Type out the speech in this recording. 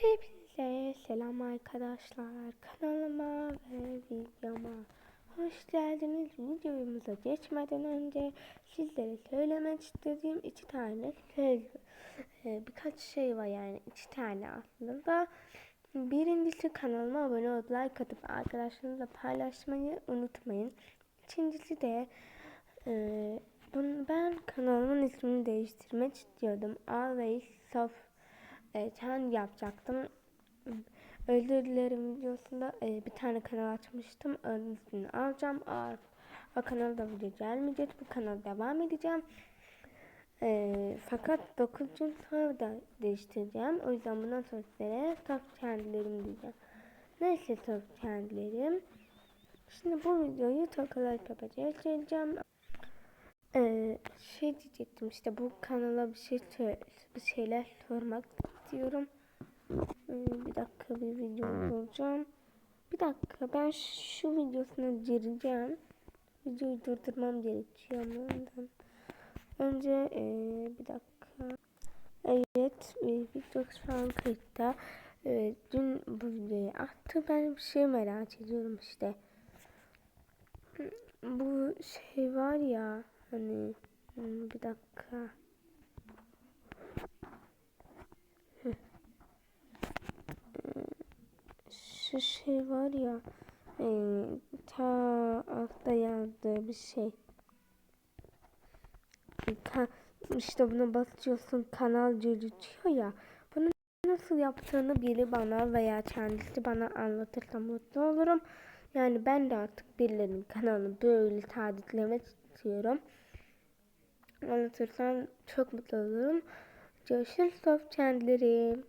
Hepinize selam arkadaşlar. Kanalıma ve videoma hoş geldiniz. Videomuza geçmeden önce sizlere söylemek istediğim iki tane söz, e, birkaç şey var yani iki tane aslında. Birincisi kanalıma abone olup like atıp arkadaşlarınızla paylaşmayı unutmayın. İkincisi de e, ben kanalımın ismini değiştirmek istiyordum. Always Soft e, kendi yapacaktım. Özür dilerim videosunda e, bir tane kanal açmıştım. Onun ismini alacağım. Aa, o kanalda video gelmeyecek. Bu kanala devam edeceğim. E, fakat 9 gün da değiştireceğim. O yüzden bundan sonra sizlere soft kendilerim diyeceğim. Neyse soft kendilerim. Şimdi bu videoyu tokalar kapacağız. Söyleyeceğim. Ee, şey diyecektim işte bu kanala bir şey bir şeyler sormak istiyorum. Ee, bir dakika bir video bulacağım. Bir dakika ben şu videosuna gireceğim. Videoyu durdurmam gerekiyor ama ondan. Önce ee, bir dakika. Evet video şu an kayıtta. Ee, dün bu videoyu attı. Ben bir şey merak ediyorum işte. Bu şey var ya hani hmm, bir dakika. Heh. Ee, Şu şey var ya e, ta altta yazdığı bir şey. Ta, işte buna basıyorsun kanal gözüküyor ya. Bunu nasıl yaptığını biri bana veya kendisi bana anlatırsa mutlu olurum. Yani ben de artık birilerinin kanalını böyle taditlemek istiyorum. Anlatırsan çok mutlu olurum. Görüşürüz soft kendilerim.